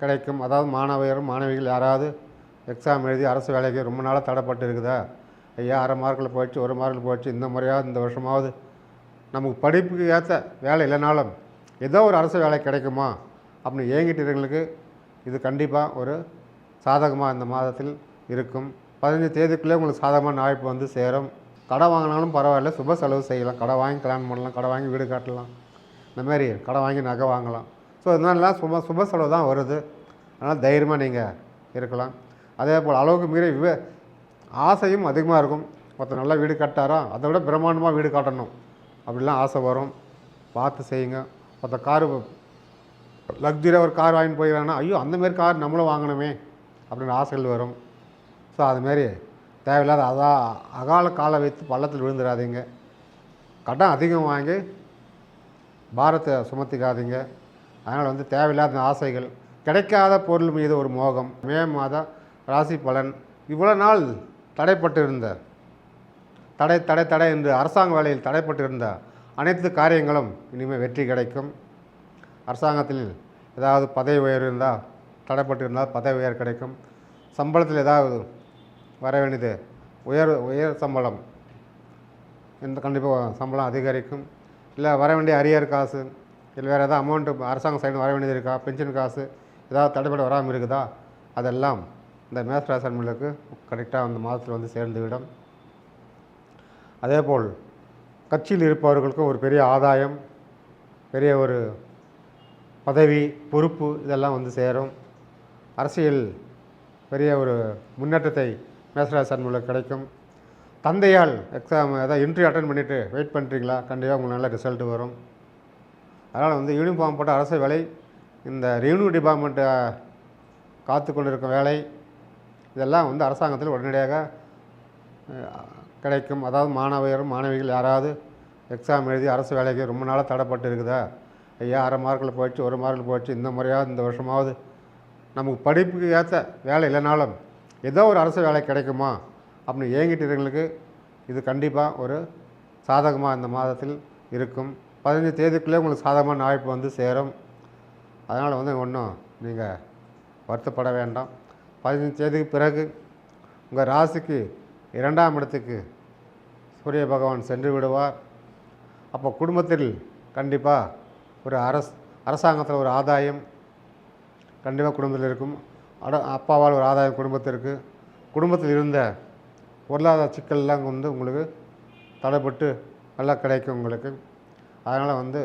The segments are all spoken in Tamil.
கிடைக்கும். அதாவது மாணவியர் மாணவிகள் யாராவது எக்ஸாம் எழுதி அரசு வேலைக்கு ரொம்ப நாளாக தடைப்பட்டு இருக்குதா ஐயா அரை மார்க்கில் போயிடுச்சு ஒரு மார்க்கில் போயிடுச்சு இந்த முறையாவது இந்த வருஷமாவது. நமக்கு படிப்புக்கு ஏற்ற வேலை இல்லைனாலும் ஏதோ ஒரு அரசு வேலை கிடைக்குமா? அப்படின்னு ஏங்கிட்டு இது கண்டிப்பாக ஒரு சாதகமாக இந்த மாதத்தில் இருக்கும். பதினஞ்சு தேதிக்குள்ளே உங்களுக்கு சாதகமான வாய்ப்பு வந்து சேரும். கடை வாங்கினாலும் பரவாயில்ல சுப செலவு செய்யலாம். கடை வாங்கி கல்யாணம் பண்ணலாம் கடை வாங்கி வீடு கட்டலாம். இந்தமாரி கடை வாங்கி நகை வாங்கலாம். ஸோ இதனாலலாம் சும சுப செலவு தான் வருது. அதனால் தைரியமாக நீங்கள் இருக்கலாம். அதே போல் அளவுக்கு மீறி விவே ஆசையும் அதிகமாக இருக்கும். ஒருத்தர் நல்லா வீடு கட்டாரோ அதை விட பிரம்மாண்டமாக வீடு கட்டணும். அப்படிலாம் ஆசை வரும். பார்த்து செய்யுங்க. ஒருத்தர் காரு லக்ஸரியாக ஒரு கார் வாங்கிட்டு போயிடறாங்கன்னா ஐயோ அந்தமாரி கார் நம்மளும் வாங்கணுமே அப்படின்ற ஆசைகள் வரும். ஸோ அதுமாரி தேவையில்லாத அதா அகால காலை வைத்து பள்ளத்தில் விழுந்துடாதீங்க கடன் அதிகம் வாங்கி பாரத்தை சுமத்திக்காதீங்க. அதனால் வந்து தேவையில்லாத ஆசைகள் கிடைக்காத பொருள் மீது ஒரு மோகம். மே மாதம் ராசி பலன். இவ்வளோ நாள் தடைப்பட்டு இருந்த தடை தடை தடை என்று அரசாங்க வேலையில் தடைப்பட்டு இருந்த அனைத்து காரியங்களும் இனிமேல் வெற்றி கிடைக்கும். அரசாங்கத்தில் ஏதாவது பதவி உயர்வு இருந்தால் தடைப்பட்டு இருந்தால் பதவி உயர் கிடைக்கும். சம்பளத்தில் ஏதாவது வர வேண்டியது உயர் உயர் சம்பளம். எந்த கண்டிப்பாக சம்பளம் அதிகரிக்கும். இல்லை வர வேண்டிய அரியர் காசு இல்லை வேறு ஏதாவது அமௌண்ட்டு அரசாங்க சைடு வர வேண்டியது இருக்கா? பென்ஷன் காசு ஏதாவது தடைப்பட வராமல் இருக்குதா? அதெல்லாம் இந்த மேசராசன்களுக்கு கரெக்டாக அந்த மாதத்தில் வந்து சேர்ந்துவிடும். அதே அதேபோல் கட்சியில் இருப்பவர்களுக்கும் ஒரு பெரிய ஆதாயம் பெரிய ஒரு பதவி பொறுப்பு இதெல்லாம் வந்து சேரும். அரசியல் பெரிய ஒரு முன்னேற்றத்தை மேசராஜ் சன்முகம் கிடைக்கும். தந்தையால் எக்ஸாம் ஏதாவது இன்ட்ரி அட்டன் பண்ணிவிட்டு வெயிட் பண்ணுறீங்களா கண்டிப்பாக உங்களுக்கு நல்ல ரிசல்ட் வரும். அதனால் வந்து யூனிஃபார்ம் போட்ட அரசு வேலை இந்த ரெவன்யூ டிபார்ட்மெண்ட்டை காத்து கொண்டிருக்கும் வேலை இதெல்லாம் வந்து அரசாங்கத்தில் உடனடியாக கிடைக்கும். அதாவது மாணவியர் மாணவிகள் யாராவது எக்ஸாம் எழுதி அரசு வேலைக்கு ரொம்ப நாளாக தடைப்பட்டு இருக்குதா? ஐயா அரை மார்க்கில் போயிடுச்சு ஒரு மார்க்கில் போயிடுச்சு இந்த முறையாவது இந்த வருஷமாவது. நமக்கு படிப்புக்கு ஏற்ற வேலை இல்லைனாலும் ஏதோ ஒரு அரசு வேலை கிடைக்குமா? அப்படின்னு ஏங்கிட்டு இருக்கிறவங்களுக்கு இது கண்டிப்பாக ஒரு சாதகமாக இந்த மாதத்தில் இருக்கும். பதினஞ்சு தேதிக்குள்ளே உங்களுக்கு சாதகமான வாய்ப்பு வந்து சேரும். அதனால் வந்து ஒன்றும் நீங்கள் வருத்தப்பட வேண்டாம். பதினஞ்சு தேதிக்கு பிறகு உங்கள் ராசிக்கு இரண்டாம் இடத்துக்கு சூரிய பகவான் சென்று விடுவார். அப்போ குடும்பத்தில் கண்டிப்பாக ஒரு அரசு அரசாங்கத்தில் ஒரு ஆதாயம் கண்டிப்பாக குடும்பத்தில் இருக்கும். அட அப்பாவால் ஒரு ஆதாயம் குடும்பத்திற்கு குடும்பத்தில் இருந்த பொருளாதார சிக்கல்லாம் வந்து உங்களுக்கு தடைப்பட்டு நல்லா கிடைக்கும் உங்களுக்கு. அதனால் வந்து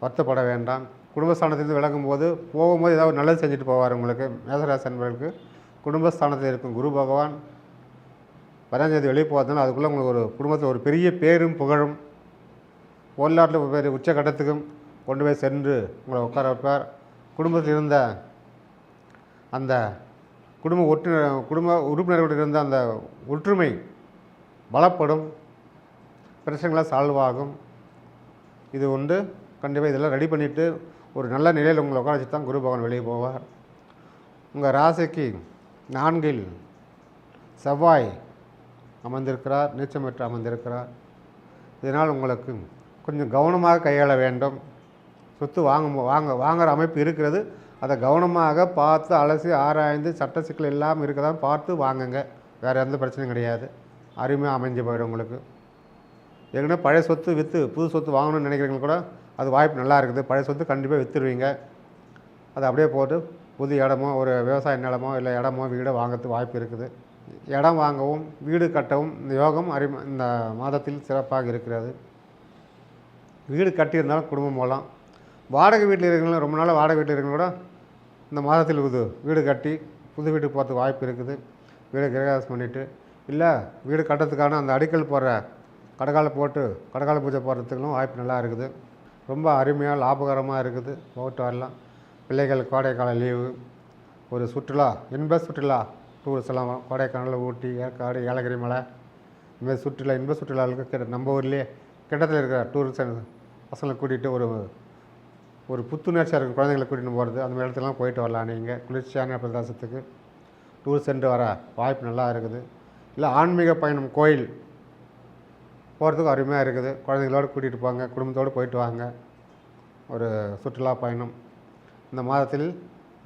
வருத்தப்பட வேண்டாம். குடும்பஸ்தானத்திலிருந்து விளங்கும் போது போகும்போது ஏதாவது நல்லது செஞ்சுட்டு போவார் உங்களுக்கு. மேசராசி என்பவர்களுக்கு குடும்பஸ்தானத்தில் இருக்கும் குரு பகவான் பதினஞ்சாந்தேதி வெளியே போகிறதுனால அதுக்குள்ளே உங்களுக்கு ஒரு குடும்பத்தில் ஒரு பெரிய பேரும் புகழும். பொருளாட்டில் பெரிய உச்சக்கட்டத்துக்கும் கொண்டு போய் சென்று உங்களை உட்கார வைப்பார். குடும்பத்தில் இருந்த அந்த குடும்ப ஒற்று குடும்ப உறுப்பினர்களுடன் இருந்த அந்த ஒற்றுமை பலப்படும். பிரச்சனைகளாக சால்வ் ஆகும். இது உண்டு. கண்டிப்பாக இதெல்லாம் ரெடி பண்ணிவிட்டு ஒரு நல்ல நிலையில் உங்களை உட்கார வச்சு தான் குரு பகவான் வெளியே போவார். உங்கள் ராசிக்கு நான்கில் செவ்வாய் அமர்ந்திருக்கிறார் நீச்சமற்று அமர்ந்திருக்கிறார். இதனால் உங்களுக்கு கொஞ்சம் கவனமாக கையாள வேண்டும். சொத்து வாங்க வாங்க வாங்குகிற அமைப்பு இருக்கிறது. அதை கவனமாக பார்த்து அலசி ஆராய்ந்து சட்ட சிக்கல் இல்லாமல் இருக்கதான் பார்த்து வாங்குங்க. வேறு எந்த பிரச்சனையும் கிடையாது. அருமையாக அமைஞ்சு போயிடும் உங்களுக்கு. ஏற்கனவே பழைய சொத்து விற்று புது சொத்து வாங்கணும்னு நினைக்கிறவங்க கூட அது வாய்ப்பு நல்லா இருக்குது. பழைய சொத்து கண்டிப்பாக விற்றுருவீங்க அதை அப்படியே போட்டு புது இடமோ ஒரு விவசாய நிலமோ இல்லை இடமோ வீடோ வாங்கிறதுக்கு வாய்ப்பு இருக்குது. இடம் வாங்கவும் வீடு கட்டவும் இந்த யோகம் அறி இந்த மாதத்தில் சிறப்பாக இருக்கிறது. வீடு கட்டியிருந்தாலும் குடும்பம் போகலாம். வாடகை வீட்டில் இருக்கிறவங்களும் ரொம்ப நாளாக வாடகை வீட்டில் இருக்கிறவங்க கூட இந்த மாதத்தில் இது வீடு கட்டி புது வீட்டுக்கு போகிறதுக்கு வாய்ப்பு இருக்குது. வீடு கிரகாசம் பண்ணிவிட்டு இல்லை வீடு கட்டுறதுக்கான அந்த அடிக்கல் போடுற கடகால போட்டு கடகால பூஜை போடுறதுக்கும் வாய்ப்பு நல்லா இருக்குது. ரொம்ப அருமையாக லாபகரமாக இருக்குது. போட்டு வரலாம். பிள்ளைகள் கோடைக்கால லீவு. ஒரு சுற்றுலா இன்ப சுற்றுலா டூரிஸ்ட் எல்லாம் கோடைக்கானல் ஊட்டி ஏற்காடு ஏலகிரி மலை. இந்தமாதிரி சுற்றுலா இன்ப சுற்றுலாவுக்கு கிட்ட நம்ம ஊர்லேயே கிட்டத்தில் இருக்கிற டூரிஸ்ட் பசங்களை கூட்டிகிட்டு ஒரு ஒரு புத்துணர்ச்சியாக இருக்கும். குழந்தைங்களை கூட்டிகிட்டு போகிறது அந்த மாதிரி இடத்துலலாம் போயிட்டு வரலாம். நீங்கள் குளிர்ச்சியான பிரதேசத்துக்கு டூர் சென்று வர வாய்ப்பு நல்லா இருக்குது. இல்லை ஆன்மீக பயணம் கோயில். போகிறதுக்கு அருமையாக இருக்குது. குழந்தைங்களோட கூட்டிகிட்டு போங்க குடும்பத்தோடு போயிட்டு வாங்க. ஒரு சுற்றுலா பயணம். இந்த மாதத்தில்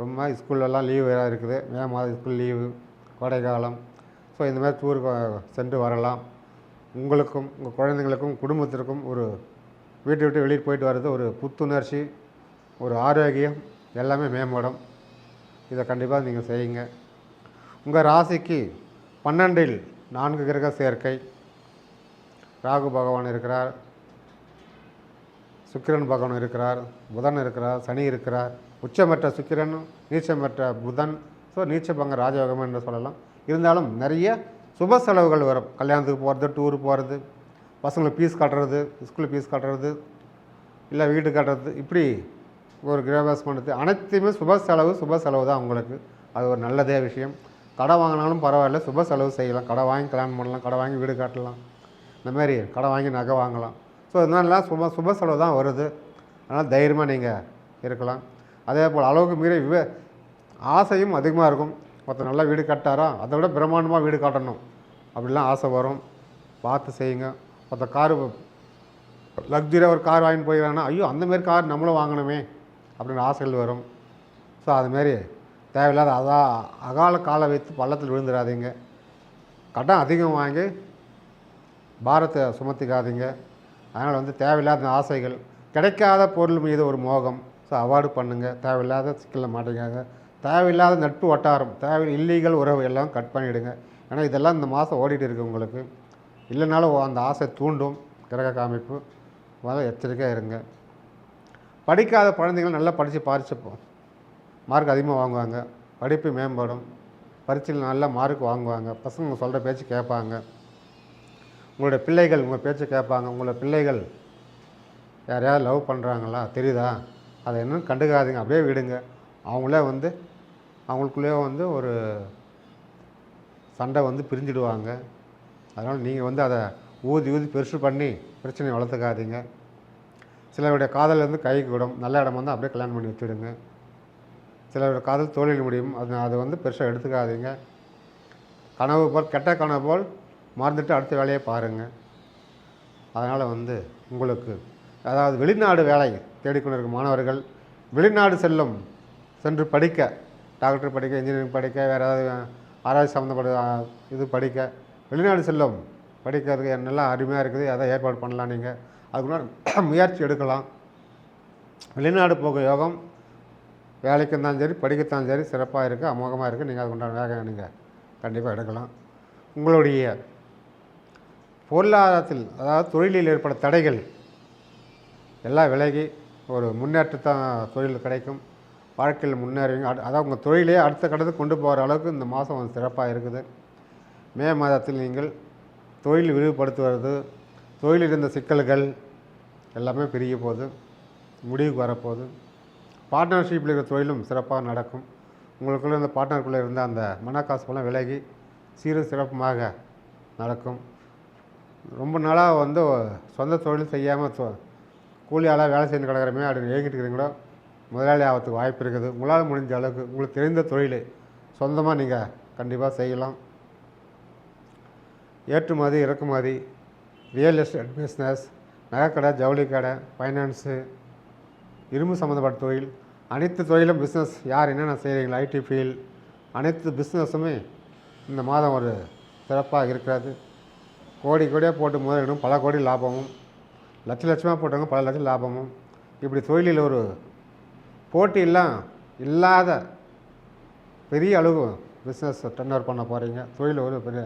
ரொம்ப ஸ்கூல்லலாம் லீவு வேறு இருக்குது. மே மாதம் ஸ்கூல் லீவு கோடை காலம். ஸோ இந்த மாதிரி டூருக்கு சென்று வரலாம். உங்களுக்கும் உங்கள் குழந்தைங்களுக்கும் குடும்பத்திற்கும் ஒரு வீட்டை விட்டு வெளியே போயிட்டு வர்றது ஒரு புத்துணர்ச்சி ஒரு ஆரோக்கியம் எல்லாமே மேம்படும். இதை கண்டிப்பாக நீங்கள் செய்யுங்க. உங்கள் ராசிக்கு பன்னெண்டில் நான்கு கிரக சேர்க்கை. ராகு பகவான் இருக்கிறார். சுக்கிரன் பகவான் இருக்கிறார். புதன் இருக்கிறார். சனி இருக்கிறார். உச்சமற்ற சுக்கிரன் நீச்சமற்ற புதன். ஸோ நீச்சபங்க ராஜயோகம் என்று சொல்லலாம். இருந்தாலும் நிறைய சுப செலவுகள் வரும். கல்யாணத்துக்கு போகிறது டூர் போகிறது பசங்களுக்கு ஃபீஸ் கட்டுறது ஸ்கூல் ஃபீஸ் கட்டுறது இல்லை வீடு கட்டுறது. இப்படி ஒரு கிரகவாசம் பண்ணுறது அனைத்துமே சுப செலவு சுப செலவு தான் உங்களுக்கு. அது ஒரு நல்லதே விஷயம். கடை வாங்கினாலும் பரவாயில்ல. சுப செலவு செய்யலாம். கடை வாங்கி கல்யாணம் பண்ணலாம். கடை வாங்கி வீடு கட்டலாம். இந்த மாதிரி கடை வாங்கி நகை வாங்கலாம். ஸோ இதனாலலாம் சுப சுப செலவு தான் வருது. அதனால் தைரியமாக நீங்கள் இருக்கலாம். அதே போல் அளவுக்கு மீறி விவ ஆசையும் அதிகமாக இருக்கும். ஒருத்தர் நல்லா வீடு கட்டாரா அதை விட பிரம்மாண்டமாக வீடு கட்டணும். அப்படிலாம் ஆசை வரும். பார்த்து செய்யுங்க. ஒருத்தர் காரு லக்ஸரியாக ஒரு கார் வாங்கிட்டு போயிடறாங்கன்னா ஐயோ அந்தமாரி கார் நம்மளும் வாங்கணுமே அப்படின்னு ஆசைகள் வரும். ஸோ அதுமாரி தேவையில்லாத அதா அகால காலை வைத்து பள்ளத்தில் விழுந்துடாதீங்க கடன் அதிகம் வாங்கி பாரத்தை சுமத்திக்காதீங்க. அதனால் வந்து தேவையில்லாத ஆசைகள் கிடைக்காத பொருள் மீது ஒரு மோகம். ஸோ அவாய்டு பண்ணுங்கள் தேவையில்லாத சிக்கலில் மாட்டேங்காங்க தேவையில்லாத நட்பு வட்டாரம் தேவை இல்லீகல் உறவு எல்லாம் கட் பண்ணிவிடுங்க ஏன்னா இதெல்லாம் இந்த மாதம் ஓடிட்டு இருக்குது உங்களுக்கு. இல்லைனாலும் அந்த ஆசை தூண்டும். கிரக காமிப்பு. முதல்ல எச்சரிக்கையாக இருங்க. படிக்காத குழந்தைகள் நல்லா படித்து பாரிச்சுப்போம். மார்க் அதிகமாக வாங்குவாங்க. படிப்பு மேம்படும். பரீட்சையில் நல்லா மார்க் வாங்குவாங்க. பசங்க சொல்கிற பேச்சு கேட்பாங்க. உங்களுடைய பிள்ளைகள் உங்கள் பேச்சை கேட்பாங்க. உங்களோட பிள்ளைகள் யாரையாவது லவ் பண்ணுறாங்களா தெரியுதா? அதை என்னன்னு கண்டுக்காதீங்க. அப்படியே விடுங்க. அவங்களே வந்து அவங்களுக்குள்ளேயே வந்து ஒரு சண்டை வந்து பிரிஞ்சிடுவாங்க. அதனால் நீங்கள் வந்து அதை ஊதி ஊதி பெருசு பண்ணி பிரச்சனையை வளர்த்துக்காதீங்க. சிலருடைய காதல் வந்து கைக்கு விடும். நல்ல இடம் வந்து அப்படியே கல்யாணம் பண்ணி வச்சுடுங்க. சிலருடைய காதல் தோழில் முடியும். அது அதை வந்து பெருசாக எடுத்துக்காதீங்க. கனவு போல் கெட்ட கனவு போல் மறந்துட்டு அடுத்த வேலையை பாருங்கள் அதனால் வந்து உங்களுக்கு அதாவது வெளிநாடு வேலை தேடிக்கொண்டிருக்கும் மாணவர்கள் வெளிநாடு செல்லும் சென்று படிக்க டாக்டர் படிக்க இன்ஜினியரிங் படிக்க வேறு ஏதாவது ஆராய்ச்சி சம்மந்தப்பட்ட இது படிக்க வெளிநாடு செல்லும் படிக்கிறதுக்கு என்னெல்லாம் அருமையாக இருக்குது அதை ஏற்பாடு பண்ணலாம் நீங்கள் அதுக்குள்ள முயற்சி எடுக்கலாம். வெளிநாடு போக யோகம் வேலைக்கு இருந்தாலும் சரி படிக்கத்தான் சரி சிறப்பாக இருக்குது அமோகமாக இருக்குது நீங்கள் அதுக்குண்டான வேகம் நீங்கள் கண்டிப்பாக எடுக்கலாம். உங்களுடைய பொருளாதாரத்தில் அதாவது தொழிலில் ஏற்பட தடைகள் எல்லாம் விலகி ஒரு முன்னேற்றத்தான் தொழில் கிடைக்கும். வாழ்க்கையில் முன்னேறுவீங்க அதாவது உங்கள் தொழிலே அடுத்த கட்டத்துக்கு கொண்டு போகிற அளவுக்கு இந்த மாதம் வந்து சிறப்பாக இருக்குது. மே மாதத்தில் நீங்கள் தொழில் விரிவுபடுத்துவது தொழிலில் இருந்த சிக்கல்கள் எல்லாமே பிரிய போகுது. முடிவுக்கு வரப்போகுது. பார்ட்னர்ஷிப்பில் இருக்கிற தொழிலும் சிறப்பாக நடக்கும். உங்களுக்குள்ளே இந்த பார்ட்னருக்குள்ளே இருந்த அந்த மனக்காசுப்பெல்லாம் விலகி சீரும் சிறப்புமாக நடக்கும். ரொம்ப நாளாக வந்து சொந்த தொழில் செய்யாமல் கூலி ஆளாக வேலை செஞ்சு கிடக்கிறமே அப்படின்னு ஏங்கிட்டு இருக்கிறீங்களோ? முதலாளி ஆகிறதுக்கு வாய்ப்பு இருக்குது. உங்களால் முடிஞ்ச அளவுக்கு உங்களுக்கு தெரிந்த தொழில் சொந்தமாக நீங்கள் கண்டிப்பாக செய்யலாம். ஏற்றுமதி இறக்குமதி ரியல் எஸ்டேட் பிஸ்னஸ் நகைக்கடை ஜவுளி கடை ஃபைனான்ஸு இரும்பு சம்மந்தப்பட்ட தொழில் அனைத்து தொழிலும் பிஸ்னஸ் யார் என்னென்ன செய்கிறீங்களோ ஐடி ஃபீல்டு அனைத்து பிஸ்னஸுமே இந்த மாதம் ஒரு சிறப்பாக இருக்கிறது. கோடி கோடியாக போட்டு முதலிடும் பல கோடி லாபமும். லட்ச லட்சமாக போட்டவங்க பல லட்சம் லாபமும். இப்படி தொழிலில் ஒரு போட்டியெல்லாம் இல்லாத பெரிய அளவு பிஸ்னஸ் டர்ன் ஓவர் பண்ண போகிறீங்க தொழில் ஒரு பெரிய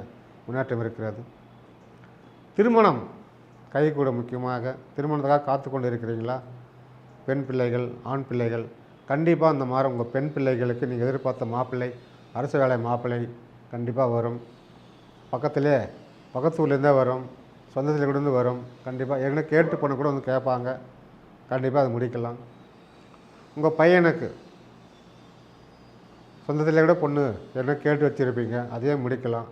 முன்னேற்றம் இருக்கிறது. திருமணம் கைகூட முக்கியமாக. திருமணத்துக்காக காத்து கொண்டு இருக்கிறீங்களா பெண் பிள்ளைகள் ஆண் பிள்ளைகள். கண்டிப்பாக அந்த மாதிரி உங்கள் பெண் பிள்ளைகளுக்கு நீங்கள் எதிர்பார்த்த மாப்பிள்ளை அரசு வேலை மாப்பிள்ளை கண்டிப்பாக வரும். பக்கத்திலே பக்கத்து ஊர்லேருந்தே வரும் சொந்தத்தில் கூட இருந்து வரும். கண்டிப்பாக ஏற்கனவே கேட்டு பொண்ணு கூட வந்து கேட்பாங்க. கண்டிப்பாக அது முடிக்கலாம். உங்கள் பையனுக்கு சொந்தத்தில் கூட பொண்ணு ஏற்கனவே கேட்டு வச்சுருப்பீங்க. அதையே முடிக்கலாம்.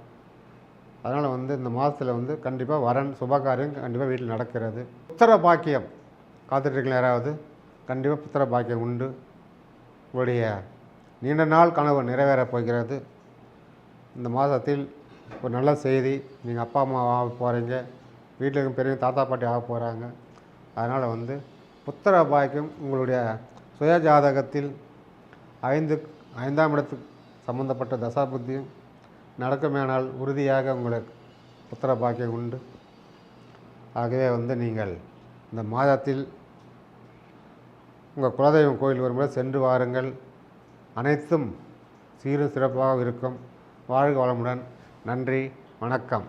அதனால் வந்து இந்த மாதத்தில் வந்து கண்டிப்பாக வரன் சுபகாரியம் கண்டிப்பாக வீட்டில் நடக்கிறது. புத்திர பாக்கியம் காத்துட்ருக்கீங்களா யாராவது கண்டிப்பாக புத்திர பாக்கியம் உண்டு. உங்களுடைய நீண்ட நாள் கனவு நிறைவேறப் போகிறது. இந்த மாதத்தில் ஒரு நல்ல செய்தி. நீங்கள் அப்பா அம்மா ஆக போகிறீங்க வீட்டில் இருக்க பெரிய தாத்தா பாட்டி ஆக போகிறாங்க அதனால் வந்து புத்திர பாக்கியம் உங்களுடைய சுய ஜாதகத்தில் ஐந்து ஐந்தாம் இடத்துக்கு சம்பந்தப்பட்ட தசாபுத்தியும் நடக்குமேனால் உறுதியாக உங்களுக்கு புத்திர பாக்கியம் உண்டு. ஆகவே வந்து நீங்கள் இந்த மாதத்தில் உங்கள் குலதெய்வம் கோயில் வரும்போது சென்று வாருங்கள். அனைத்தும் சீரும் சிறப்பாக இருக்கும். வாழ்க வளமுடன். நன்றி வணக்கம்.